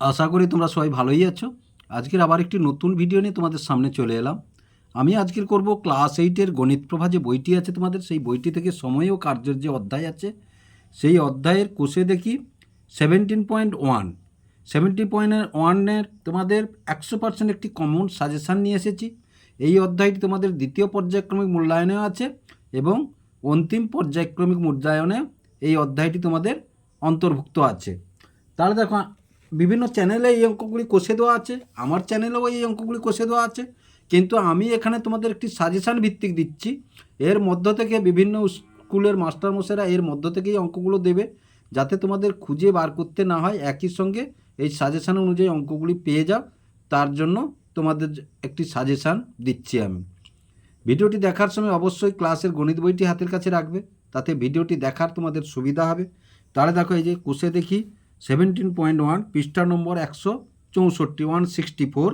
আশা করি তোমরা সবাই ভালোই আছো। আজকের আবার একটি নতুন ভিডিও নিয়ে তোমাদের সামনে চলে এলাম। আমি আজকের করব ক্লাস এইটের গণিত প্রভা যে বইটি আছে তোমাদের, সেই বইটি থেকে সময় ও কার্যের যে অধ্যায় আছে, সেই অধ্যায়ের কোষে দেখি seventeen point one seventy point ওয়ানের তোমাদের একশো পার্সেন্ট একটি কমন সাজেশান নিয়ে এসেছি। এই অধ্যায়টি তোমাদের দ্বিতীয় পর্যায়ক্রমিক মূল্যায়নেও আছে এবং অন্তিম পর্যায়ক্রমিক মূল্যায়নে এই অধ্যায়টি তোমাদের অন্তর্ভুক্ত আছে। তাহলে দেখো বিভিন্ন চ্যানেলে এই অঙ্কগুলি কষে দেওয়া আছে, আমার চ্যানেলেও এই অঙ্কগুলি কষে দেওয়া আছে। কিন্তু আমি এখানে তোমাদের একটি সাজেশান ভিত্তিক দিচ্ছি। এর মধ্য থেকে বিভিন্ন স্কুলের মাস্টারমশাইরা এর মধ্য থেকেই অঙ্কগুলো দেবে, যাতে তোমাদের খুঁজে বার করতে না হয়। একই সঙ্গে এই সাজেশান অনুযায়ী অঙ্কগুলি পেয়ে যাও। তার জন্য তোমাদের একটি সাজেশান দিচ্ছি আমি। ভিডিওটি দেখার সময় অবশ্যই ক্লাসের গণিত বইটি হাতের কাছে রাখবে। তাতে ভিডিওটি দেখার তোমাদের সুবিধা হবে। তাহলে দেখো এই যে কোষে দেখি। সেভেন্টিন পয়েন্ট ওয়ান পৃষ্ঠা নম্বর একশো চৌষট্টি ওয়ান সিক্সটি ফোর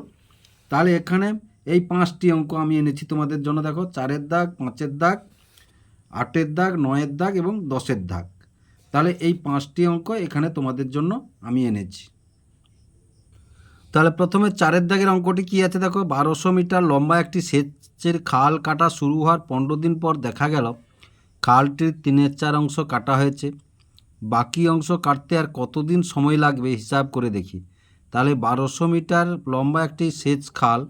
তাহলে এখানে এই পাঁচটি অঙ্ক আমি এনেছি তোমাদের জন্য, দেখো, চারের দাগ, পাঁচের দাগ, আটের দাগ, নয়ের দাগ এবং দশের দাগ। তাহলে এই পাঁচটি অঙ্ক এখানে তোমাদের জন্য আমি এনেছি। তাহলে প্রথমে চারের দাগের অঙ্কটি কী আছে, দেখো, বারোশো মিটার লম্বা একটি সেচের খাল কাটা শুরু হওয়ার পনেরো দিন পর দেখা গেল। খালটির তিনের চার অংশ কাটা হয়েছে। বাকি অংশ কাটতে আর কতদিন সময় লাগবে হিসাব করে দেখি। তাহলে বারোশো মিটার লম্বা একটি সেচ খাল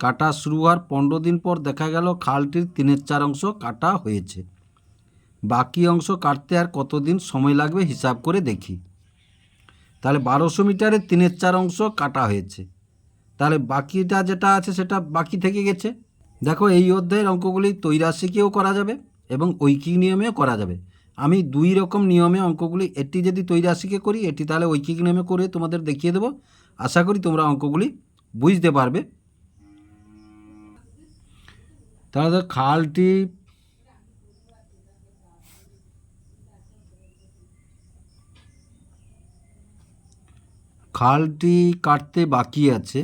কাটা শুরু হওয়ার পনেরো দিন পর দেখা গেল খালটির তিনের চার অংশ কাটা হয়েছে। বাকি অংশ কাটতে আর কতদিন সময় লাগবে হিসাব করে দেখি। তাহলে বারোশো মিটারের তিনের চার অংশ কাটা হয়েছে। তাহলে বাকিটা যেটা আছে সেটা বাকি থেকে গেছে। দেখো এই অধ্যায়ের অঙ্কগুলি তৈরাশিকেও করা যাবে এবং ঐকিক নিয়মেও করা যাবে। আমি দুই রকম নিয়মে অঙ্কগুলি এটি যদি তৈরি তৈরাশিকে করি, এটি তাহলে ঐকিক নিয়মে করে তোমাদের দেখিয়ে দেবো। আশা করি তোমরা অঙ্কগুলি বুঝতে পারবে। তাহলে খালটি খালটি কাটতে বাকি আছে।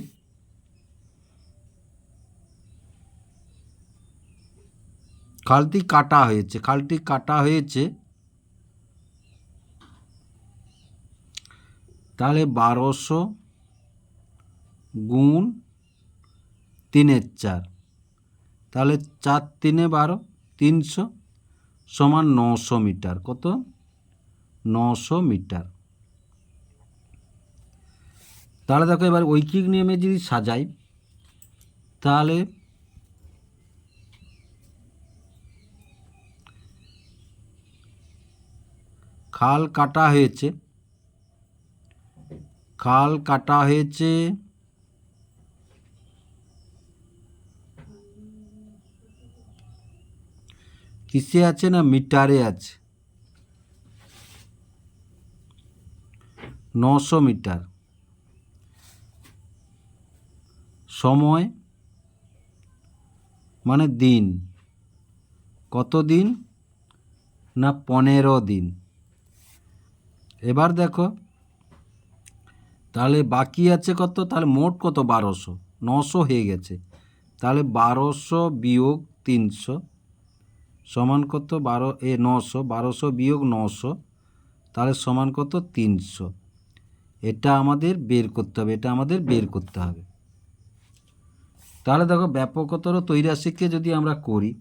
খালটি কাটা হয়েছে, খালটি কাটা হয়েছে। তাহলে বারোশো গুণ তিনের চার। তাহলে চার তিনে বারো, তিনশো সমান নশো মিটার। কত? নশো মিটার। তাহলে দেখো এবার ঐকিক নিয়মে যদি সাজাই, তাহলে খাল কাটা হয়েছে। খাল কাটা হয়েছে। কিসে আছে না মিটারে আছে? নশো মিটার। সময়? মানে দিন। কত দিন? না পনেরো দিন। এবার দেখো। তাহলে বাকি আছে কত? তাহলে মোট কত? বারোশো। নশো হয়ে গেছে। তাহলে বারোশো বিয়োগ তিনশো সমান কত? বারো, এ নশো। বারোশো বিয়োগ নশো। তাহলে সমান কত? তিনশো। এটা আমাদের বের করতে হবে। এটা আমাদের বের করতে হবে। তাহলে দেখো ব্যাপকতর তৈরাশিককে যদি আমরা করি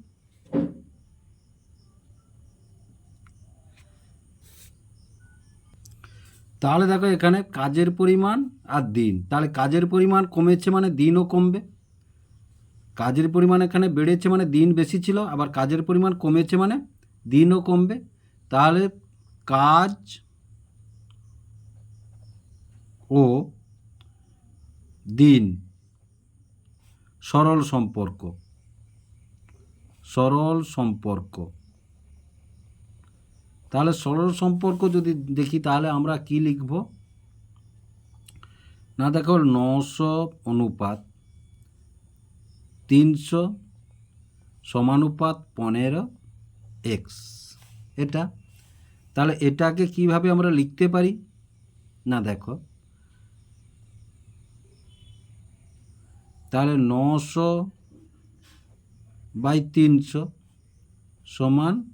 তাহলে দেখো এখানে কাজের পরিমাণ আর দিন। তাহলে কাজের পরিমাণ কমেছে মানে দিনও কমবে। কাজের পরিমাণ এখানে বেড়েছে মানে দিন বেশি ছিল, আবার কাজের পরিমাণ কমেছে মানে দিনও কমবে। তাহলে কাজ ও দিন, সরল সম্পর্ক সরল সম্পর্ক। তাহলে সরল সম্পর্ক যদি দেখি, তাহলে আমরা কি লিখব? না, দেখো, নশো অনুপাত তিনশো সমানুপাত পনেরো এক্স। এটা? তাহলে এটাকে কীভাবে আমরা লিখতে পারি? না, দেখো। তাহলে নশো বাই তিনশো সমান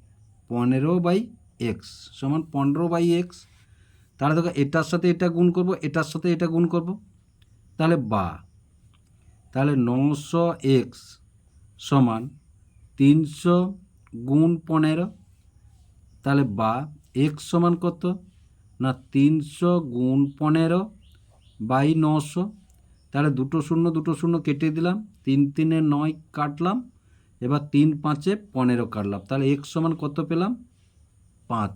পনেরো বাই এক্স সমান পনেরো বাই এক্স। তাহলে দেখো এটার সাথে এটা গুণ করব, এটার সাথে এটা গুণ করব। তাহলে বা। তাহলে নশো এক্স সমান তিনশো গুণ পনেরো। তাহলে বা, এক্স সমান কত? না, তিনশো গুণ পনেরো বাই নশো। তাহলে দুটো শূন্য দুটো শূন্য কেটে দিলাম। তিন তিনে নয় কাটলাম। এবার তিন পাঁচে পনেরো কাটলাম। তাহলে এক্স সমান কত পেলাম? পাঁচ।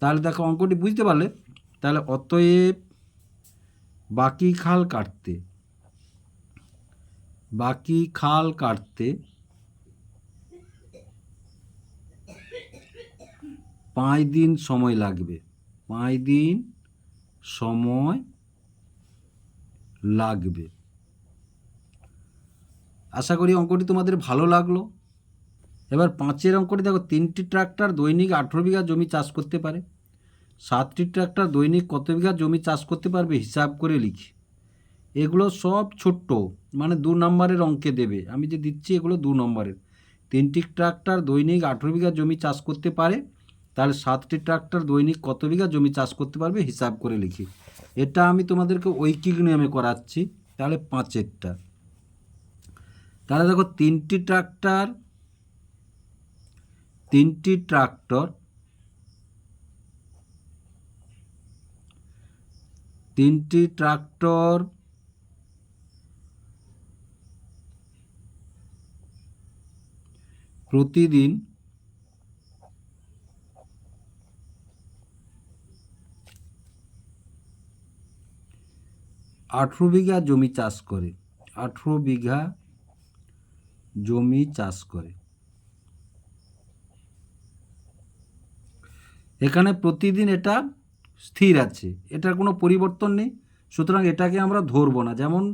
তাহলে দেখো অঙ্কটি বুঝতে পারলে? তাহলে অতএব বাকি খাল কাটতে, বাকি খাল কাটতে পাঁচ দিন সময় লাগবে। পাঁচ দিন সময় লাগবে। আশা করি অঙ্কটি তোমাদের ভালো লাগল। এবার পাঁচের অঙ্কটি দেখো, তিনটি ট্রাক্টর দৈনিক আঠেরো বিঘা জমি চাষ করতে পারে। সাতটি ট্রাক্টর দৈনিক কত বিঘা জমি চাষ করতে পারবে হিসাব করে লিখি। এগুলো সব ছোট্ট মানে দু নম্বরের অঙ্কে দেবে। আমি যে দিচ্ছি এগুলো দু নম্বরের। তিনটি ট্রাক্টর দৈনিক আঠেরো বিঘা জমি চাষ করতে পারে, তাহলে সাতটি ট্রাক্টর দৈনিক কত বিঘা জমি চাষ করতে পারবে হিসাব করে লিখি। এটা আমি তোমাদেরকে ঐকিক নিয়মে করাচ্ছি, তাহলে পাঁচেরটা। তাহলে দেখো, তিনটি ট্রাক্টর তিনটি ট্রাক্টর তিনটি ট্রাক্টর, প্রতিদিন আঠেরো বিঘা জমি চাষ করে, আঠেরো বিঘা জমি চাষ করে। এখানে প্রতিদিন এটা স্থির আছে, এটার কোনো পরিবর্তন নেই। সুতরাং এটাকে আমরা ধরবো না, যেমন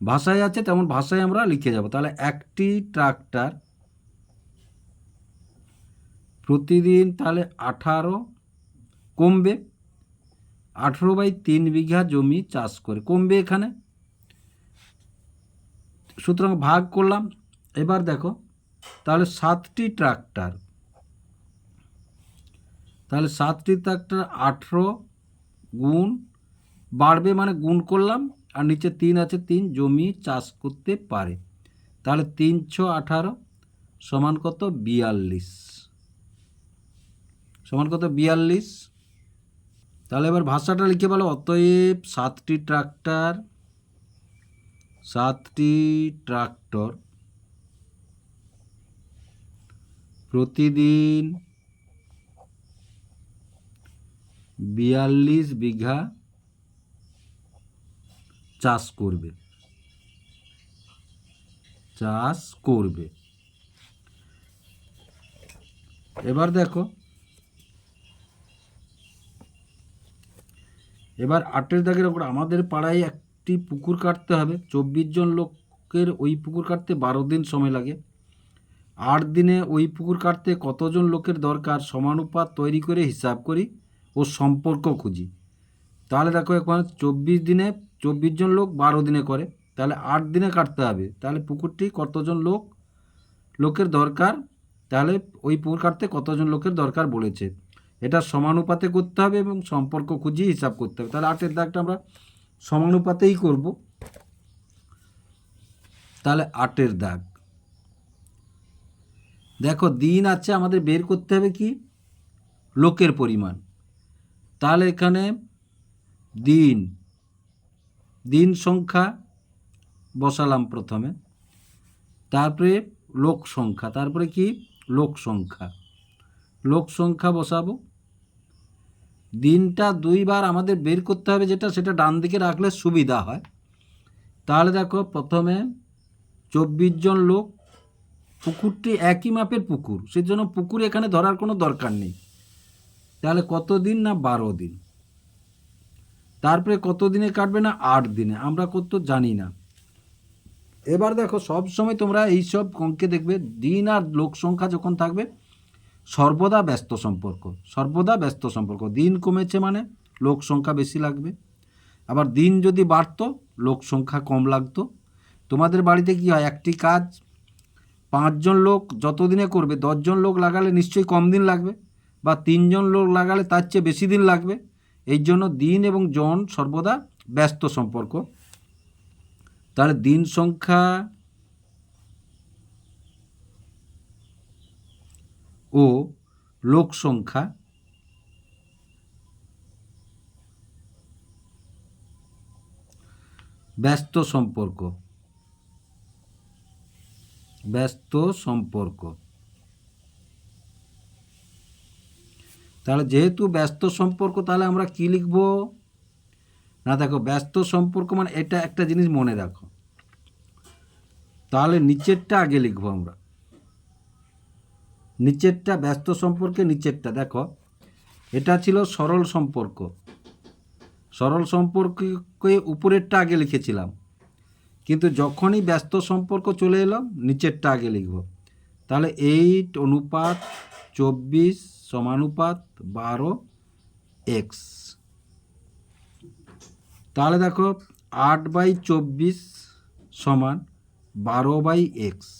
ভাষায় আছে তেমন ভাষায় আমরা লিখে যাব। তাহলে একটি ট্রাক্টর প্রতিদিন তাহলে আঠারো কমবে, আঠেরো বাই তিন বিঘা জমি চাষ করে, কমবে এখানে। সুতরাং ভাগ করলাম, এবার দেখো, তাহলে সাতটি ট্রাক্টর তাহলে সাতটি ট্রাক্টর আঠেরো গুণ, বাড়বে মানে গুণ করলাম, আর নিচে তিন আছে, তিন জমি চাষ করতে পারে। তাহলে তিন তিনশো আঠারো সমান কত? বিয়াল্লিশ। সমান কত? বিয়াল্লিশ। তাহলে এবার ভাষাটা লিখে বলো। অতএব সাতটি ট্রাক্টর সাতটি ট্রাক্টর প্রতিদিন বিয়াল্লিশ বিঘা চাষ করবে। চাষ করবে। এবার দেখো। এবার আটের দাগের ওপর আমাদের পাড়ায় একটি পুকুর কাটতে হবে। চব্বিশ জন লোকের ওই পুকুর কাটতে বারো দিন সময় লাগে। আট দিনে ওই পুকুর কাটতে কতজন লোকের দরকার? সমানুপাত তৈরি করে হিসাব করি। ও সম্পর্ক খুঁজি। তাহলে দেখো এখন চব্বিশ দিনে চব্বিশ জন লোক বারো দিনে করে। তাহলে আট দিনে কাটতে হবে। তাহলে পুকুরটি কতজন লোক, লোকের দরকার? তাহলে ওই পুকুর কাটতে কতজন লোকের দরকার বলেছে। এটা সমানুপাতে করতে হবে এবং সম্পর্ক খুঁজিয়ে হিসাব করতে হবে। তাহলে আটের দাগটা আমরা সমানুপাতেই করব। তাহলে আটের দাগ। দেখো দিন আছে আমাদের বের করতে হবে কি? লোকের পরিমাণ। তাহলে এখানে দিন দিন সংখ্যা বসালাম প্রথমে। তারপরে লোক সংখ্যা, তারপরে কি? লোক সংখ্যা। লোক সংখ্যা বসাবো। দিনটা দুইবার আমাদের বের করতে হবে যেটা, সেটা ডান দিকে রাখলে সুবিধা হয়। তাহলে দেখো প্রথমে চব্বিশ জন লোক, পুকুরটি একই মাপের পুকুর, সেজন্য পুকুর এখানে ধরার কোনো দরকার নেই। তাহলে কত দিন না বারো দিন? তারপরে কত দিনে কাটবে না আট দিনে? আমরা কত জানি না। এবার দেখো সব সময় তোমরা এই সব অঙ্কে দেখবে, দিন আর লোক সংখ্যা যখন থাকবে, সর্বদা ব্যস্ত সম্পর্ক, সর্বদা ব্যস্ত সম্পর্ক। দিন কমেছে মানে লোক সংখ্যা বেশি লাগবে। আবার দিন যদি বাড়তো, লোক সংখ্যা কম লাগতো। তোমাদের বাড়িতে কি হয়, একটি কাজ, পাঁচজন লোক যত দিনে করবে, দশজন লোক লাগালে নিশ্চয়ই কম দিন লাগবে। বা তিনজন লোক লাগালে তার চেয়ে বেশি দিন লাগবে। এই জন্য দিন এবং জন সর্বদা ব্যস্ত সম্পর্ক। তাহলে দিন সংখ্যা ও লোক সংখ্যা ব্যস্ত সম্পর্ক। ব্যস্ত সম্পর্ক। তাহলে যেহেতু ব্যস্ত সম্পর্ক, তাহলে আমরা কি লিখব? না দেখো, ব্যস্ত সম্পর্ক মানে এটা একটা জিনিস মনে রাখো। তাহলে নিচেরটা আগে লিখব আমরা। নিচেরটা, ব্যস্ত সম্পর্কে নিচেরটা, দেখো। এটা ছিল সরল সম্পর্ক। সরল সম্পর্ককে উপরেরটা আগে লিখেছিলাম। কিন্তু যখনই ব্যস্ত সম্পর্ক চলে এলাম নিচেরটা আগে লিখব। তাহলে এইট অনুপাত চব্বিশ সমানুপাত বারো এক্স। তাহলে দেখো আট বাই চব্বিশ সমান বারো বাই এক্স।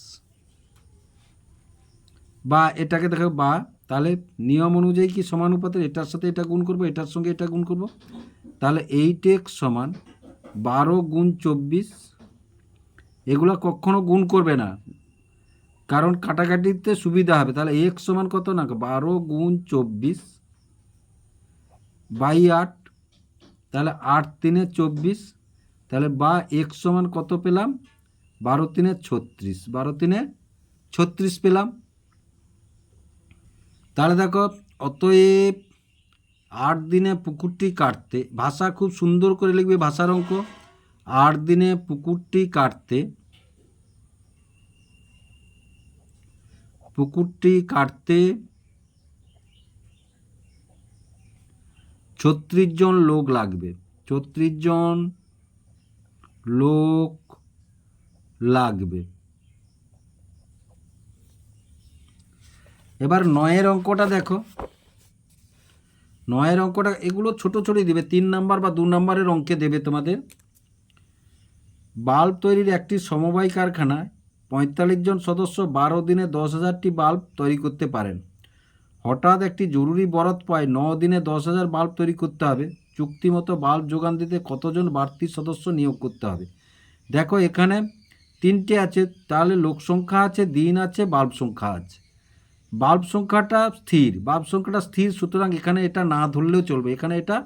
বা এটাকে দেখো বা, তাহলে নিয়ম অনুযায়ী কি সমানুপাতের এটার সাথে এটা গুণ করব, এটার সঙ্গে এটা গুণ করব? তাহলে এইট এক্স সমান বারো গুণ চব্বিশ, এগুলো কখনো গুণ করবে না। কারণ কাটাকাটিতে সুবিধা হবে। তাহলে এক্স সমান কত না? বারো গুণ চব্বিশ বাই আট, তাহলে আট তিনে চব্বিশ, তাহলে বা এক্স সমান কত পেলাম? বারো তিনে ছত্রিশ, বারো তিনে ছত্রিশ পেলাম। তাহলে দেখো, অতএব আট দিনে পুকুরটি কাটতে, ভাষা খুব সুন্দর করে লিখবে ভাষার অঙ্ক, আট দিনে পুকুরটি কাটতে পুকুরটি কাটতে ছত্রিশ জন লোক লাগবে। ছত্রিশ জন লোক লাগবে। এবার নয়ের অঙ্কটা দেখো। নয়ের অঙ্কটা এগুলো ছোট ছোটই দেবে। তিন নাম্বার বা দু নাম্বারের অঙ্কে দেবে তোমাদের। বাল্ব তৈরির একটি সমবায় কারখানায় পঁয়তাল্লিশ জন সদস্য বারো দিনে দশ হাজারটি বাল্ব তৈরি করতে পারেন। হঠাৎ একটি জরুরি বরাত পায় ন দিনে দশ হাজার বাল্ব তৈরি করতে হবে। চুক্তিমতো বাল্ব যোগান দিতে কতজন বাড়তি সদস্য নিয়োগ করতে হবে? দেখো, এখানে তিনটে আছে, তাহলে লোক সংখ্যা আছে, দিন আছে, বাল্ব সংখ্যা আছে। বাল্ব সংখ্যাটা স্থির, বাল্ব সংখ্যাটা স্থির, সুতরাং এখানে এটা না ধরলেও চলবে, এখানে এটা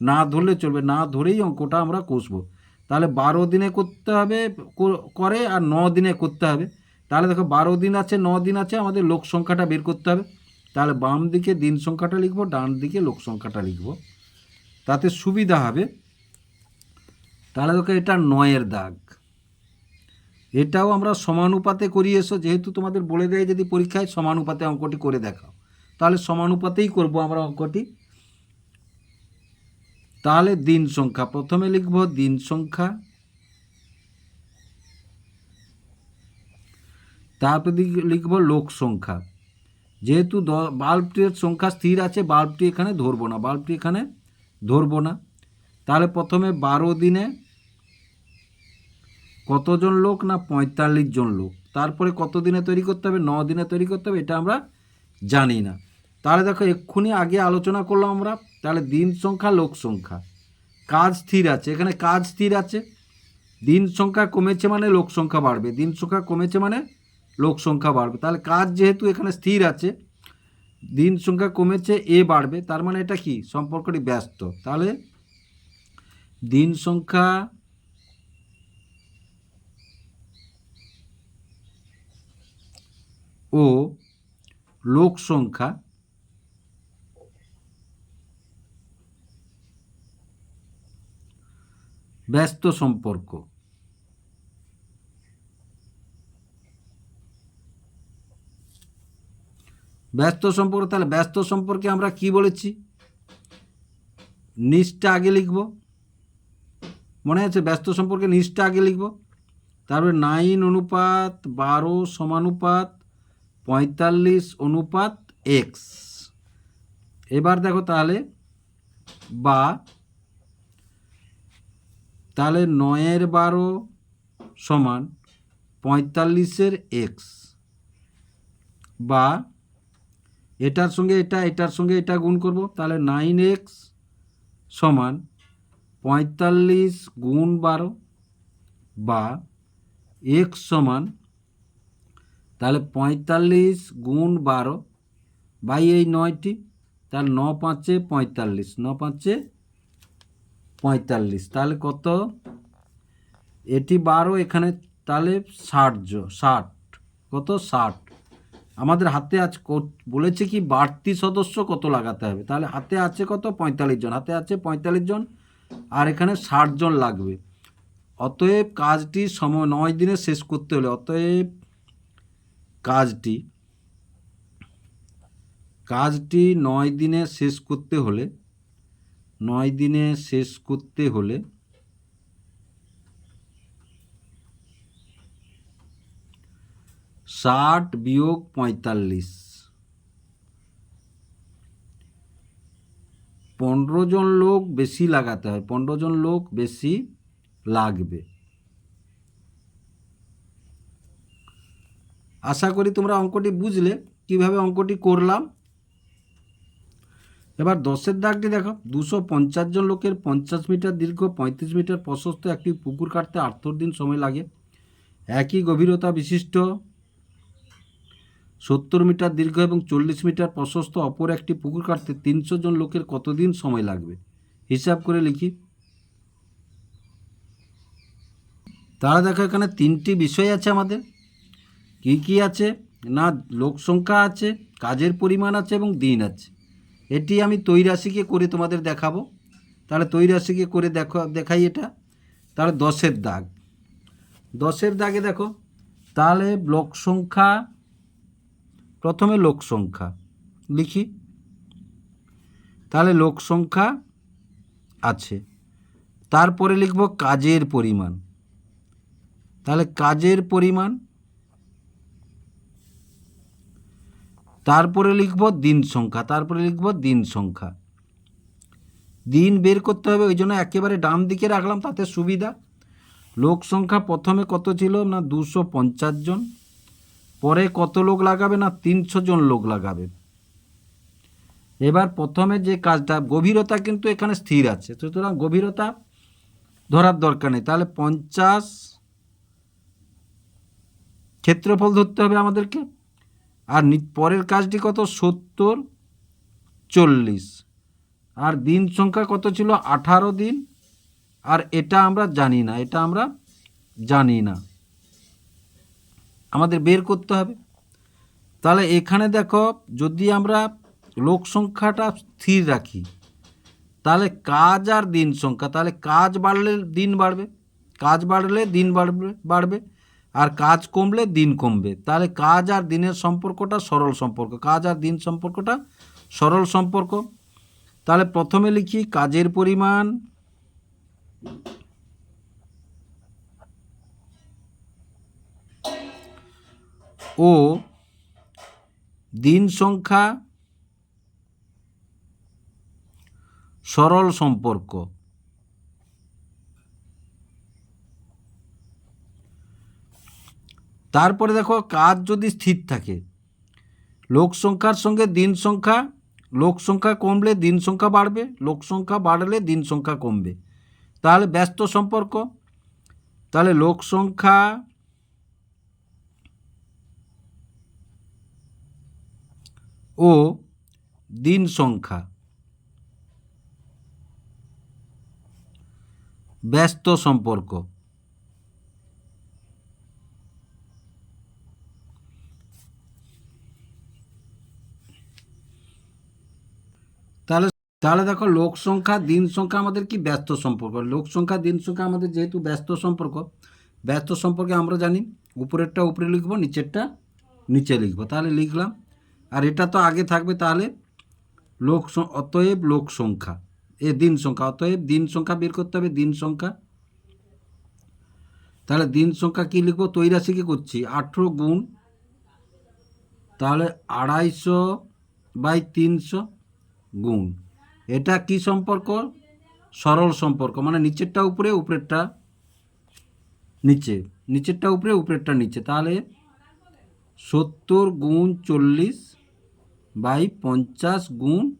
না ধরলে চলবে, না ধরেই অঙ্কটা আমরা কষবো। তাহলে বারো দিনে করতে হবে করে আর ন দিনে করতে হবে। তাহলে দেখো বারো দিন আছে, ন দিন আছে, আমাদের লোক সংখ্যাটা বের করতে হবে। তাহলে বাম দিকে দিন সংখ্যাটা লিখব, ডান দিকে লোক সংখ্যাটা লিখব। তাতে সুবিধা হবে। তাহলে দেখো এটা নয়ের দাগ। এটাও আমরা সমানুপাতে করি এসো, যেহেতু তোমাদের বলে দেয় যদি পরীক্ষায় সমানুপাতে অঙ্কটি করে দেখাও। তাহলে সমানুপাতেই করব আমরা অঙ্কটি। তাহলে দিন সংখ্যা, প্রথমে লিখব দিন সংখ্যা। তারপর লিখব লোক সংখ্যা। যেহেতু বাল্বটির সংখ্যা স্থির আছে, বাল্বটি এখানে ধরবো না, বাল্বটি এখানে ধরবো না। তাহলে প্রথমে বারো দিনে কতজন লোক না পঁয়তাল্লিশ জন লোক? তারপরে কত দিনে তৈরি করতে হবে? ন দিনে তৈরি করতে হবে, এটা আমরা জানি না। তাহলে দেখো, এক্ষুনি আগে আলোচনা করলাম আমরা। তাহলে দিন সংখ্যা, লোক সংখ্যা। কাজ স্থির আছে। এখানে কাজ স্থির আছে। দিন সংখ্যা কমেছে মানে লোক সংখ্যা বাড়বে। দিন সংখ্যা কমেছে মানে লোক সংখ্যা বাড়বে। তাহলে কাজ যেহেতু এখানে স্থির আছে, দিন সংখ্যা কমেছে, এ বাড়বে। তার মানে এটা কি? সম্পর্কটি ব্যস্ত। তাহলে দিন সংখ্যা ও লোক সংখ্যা ব্যস্ত সম্পর্ক। ব্যস্ত সম্পর্ক, তাহলে ব্যস্ত সম্পর্কে আমরা কি বলেছি? নিচটা আগে লিখব। মনে আছে? ব্যস্ত সম্পর্কে নিচটা আগে লিখব। তারপরে নাইন অনুপাত বারো সমানুপাত পঁয়তাল্লিশ অনুপাত এক্স। এবার দেখো তাহলে বা তাহলে নয়ের বারো সমান পঁয়তাল্লিশের এক্স। বা এটার সঙ্গে এটা, এটার সঙ্গে এটা গুণ করব, তাহলে নাইন এক্স সমান পঁয়তাল্লিশ গুণ বারো বা এক্স সমান, তাহলে পঁয়তাল্লিশ গুণ বারো বাই এই নয়টি, তাহলে ন পাঁচে পঁয়তাল্লিশ, ন পাঁচে পঁয়তাল্লিশ। তাহলে কত? এটি বারো, এখানে তাহলে ষাট জ, ষাট। কত? ষাট। আমাদের হাতে আজ বলেছে কি বাড়তি সদস্য কত লাগাতে হবে? তাহলে হাতে আছে কত? পঁয়তাল্লিশ জন। হাতে আছে পঁয়তাল্লিশ জন, আর এখানে ষাট জন লাগবে। অতএব কাজটি সময় নয় দিনে শেষ করতে হলে, অতএব কাজটি কাজটি নয় দিনে শেষ করতে হলে নয় দিনে শেষ করতে হলে ষাট বিয়োগ পঁয়তাল্লিশ। পনেরো জন লোক বেশি লাগাতে হয়, পনেরো জন লোক বেশি লাগবে। আশা করি তোমরা অঙ্কটি বুঝলে, কীভাবে অঙ্কটি করলাম। এবার দশের দাগটি দেখো। দুশো পঞ্চাশ জন লোকের পঞ্চাশ মিটার দীর্ঘ, পঁয়ত্রিশ মিটার প্রশস্ত একটি পুকুর কাটতে আটত্রিশ দিন সময় লাগে। একই গভীরতা বিশিষ্ট সত্তর মিটার দীর্ঘ এবং চল্লিশ মিটার প্রশস্ত অপর একটি পুকুর কাটতে তিনশো জন লোকের কতদিন সময় লাগবে? হিসাব করে লিখি। তারা দেখো, এখানে তিনটি বিষয় আছে আমাদের। কি কি আছে? না, লোক সংখ্যা আছে, কাজের পরিমাণ আছে এবং দিন আছে। এটি আমি তৈরাশিকে করে তোমাদের দেখাবো। তাহলে তৈরাশিকে করে দেখো, দেখাই এটা। তাহলে দশের দাগ। দশের দাগে দেখো, তাহলে লোক সংখ্যা, প্রথমে লোক সংখ্যা লিখি। তাহলে লোক সংখ্যা আছে। তারপরে লিখব কাজের পরিমাণ। তাহলে কাজের পরিমাণ তারপরে লিখব দিন সংখ্যা, তারপরে লিখব দিন সংখ্যা। দিন বের করতে হবে, ওই জন্য একেবারে ডান দিকে রাখলাম, তাতে সুবিধা। লোক সংখ্যা প্রথমে কত ছিল না, দুশো পঞ্চাশ জন। পরে কত লোক লাগাবে না, তিনশো জন লোক লাগাবে। এবার প্রথমে যে কাজটা, গভীরতা কিন্তু এখানে স্থির আছে। সুতরাং গভীরতা ধরার দরকার নেই। তাহলে পঞ্চাশ ক্ষেত্রফল ধরতে হবে আমাদেরকে। আর পরের কাজটি কত? সত্তর চল্লিশ। আর দিন সংখ্যা কত ছিল? আঠারো দিন। আর এটা আমরা জানি না, এটা আমরা জানি না। আমাদের বের করতে হবে। তাহলে এখানে দেখো, যদি আমরা লোক সংখ্যাটা স্থির রাখি, তাহলে কাজ আর দিন সংখ্যা, তাহলে কাজ বাড়লে দিন বাড়বে, কাজ বাড়লে দিন বাড়বে বাড়বে। আর কাজ কমলে দিন কমবে। তাহলে কাজ আর দিনের সম্পর্কটা সরল সম্পর্ক। কাজ আর দিন সম্পর্কটা সরল সম্পর্ক। তাহলে প্রথমে লিখি কাজের পরিমাণ। ও দিন সংখ্যা সরল সম্পর্ক। তারপরে দেখো কাজ যদি স্থির থাকে, লোক সংখ্যার সঙ্গে দিন সংখ্যা, লোক সংখ্যা কমলে দিন সংখ্যা বাড়বে, লোক সংখ্যা বাড়লে দিন সংখ্যা কমবে। তাহলে ব্যস্ত সম্পর্ক, তাহলে লোক সংখ্যা ও দিন সংখ্যা। ব্যস্ত সম্পর্ক। তাহলে দেখো লোক সংখ্যা, দিন সংখ্যা আমাদের কি ব্যস্ত সম্পর্ক? লোক সংখ্যা, দিন সংখ্যা আমাদের যেহেতু ব্যস্ত সম্পর্ক, ব্যস্ত সম্পর্কে আমরা জানি, উপরেরটা উপরে লিখব, নিচেরটা নিচে লিখব। তাহলে লিখলাম, আর এটা তো আগে থাকবে, তাহলে লোক অতএব লোক সংখ্যা, এ দিন সংখ্যা, অতএব দিন সংখ্যা বের করতে হবে, দিন সংখ্যা। তাহলে দিন সংখ্যা কী লিখব? তৈরাশি কী করছি, আঠেরো গুণ, তাহলে আড়াইশো বাই তিনশো গুণ। এটা কি সম্পর্ক? সরল সম্পর্ক। মানে নিচেরটা উপরে, উপরেরটা নিচে। নিচেরটা উপরে, উপরেরটা নিচে। তাহলে সত্তর গুণ চল্লিশ বাই পঞ্চাশ গুণ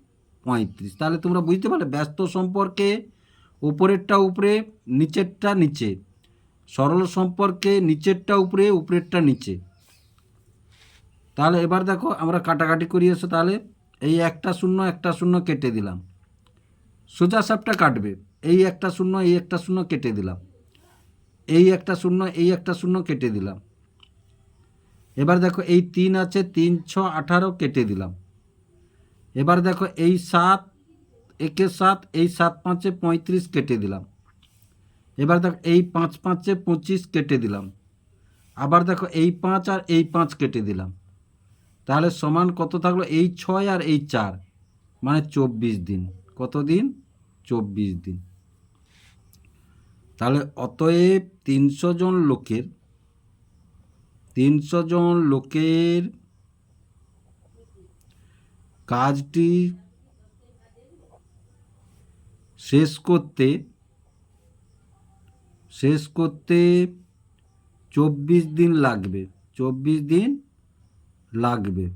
পঁয়ত্রিশ। তাহলে তোমরা বুঝতে পারলে, ব্যস্ত সম্পর্কে উপরেরটা উপরে, নিচেরটা নিচে। সরল সম্পর্কে নিচেরটা উপরে, উপরেরটা নিচে। তাহলে এবার দেখো, আমরা কাটাকাটি করি এসো তাহলে এই একটা শূন্য একটা শূন্য কেটে দিলাম। সোজা সাপটা কাটবে। এই একটা শূন্য, এই একটা শূন্য কেটে দিলাম। এই একটা শূন্য, এই একটা শূন্য কেটে দিলাম। এবার দেখো এই তিন আছে, তিন, ছ, আঠারো কেটে দিলাম। এবার দেখো এই সাত, একে সাত, এই সাত পাঁচে পঁয়ত্রিশ কেটে দিলাম। এবার দেখো এই পাঁচ পাঁচে পঁচিশ কেটে দিলাম। আবার দেখো এই পাঁচ আর এই পাঁচ কেটে দিলাম। তাহলে সমান কত থাকল? এই ছয় আর এই চার মানে চব্বিশ দিন। কত দিন চব্বিশ দিন। তাহলে অতএব তিনশো জন লোকের, তিনশো জন লোকের কাজটি শেষ করতে শেষ করতে চব্বিশ দিন লাগবে, চব্বিশ দিন লাগবে।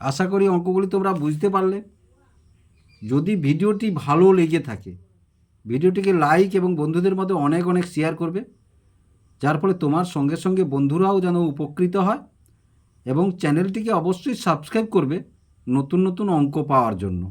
আশা করি অঙ্কগুলি তোমরা বুঝতে পারলে। যদি ভিডিওটি ভালো লেগে থাকে, ভিডিওটিকে লাইক এবং বন্ধুদের মধ্যে অনেক অনেক শেয়ার করবে, যার ফলে তোমার সঙ্গে সঙ্গে বন্ধুরাও যেন উপকৃত হয় এবং চ্যানেলটিকে অবশ্যই সাবস্ক্রাইব করবে নতুন নতুন অঙ্ক পাওয়ার জন্য।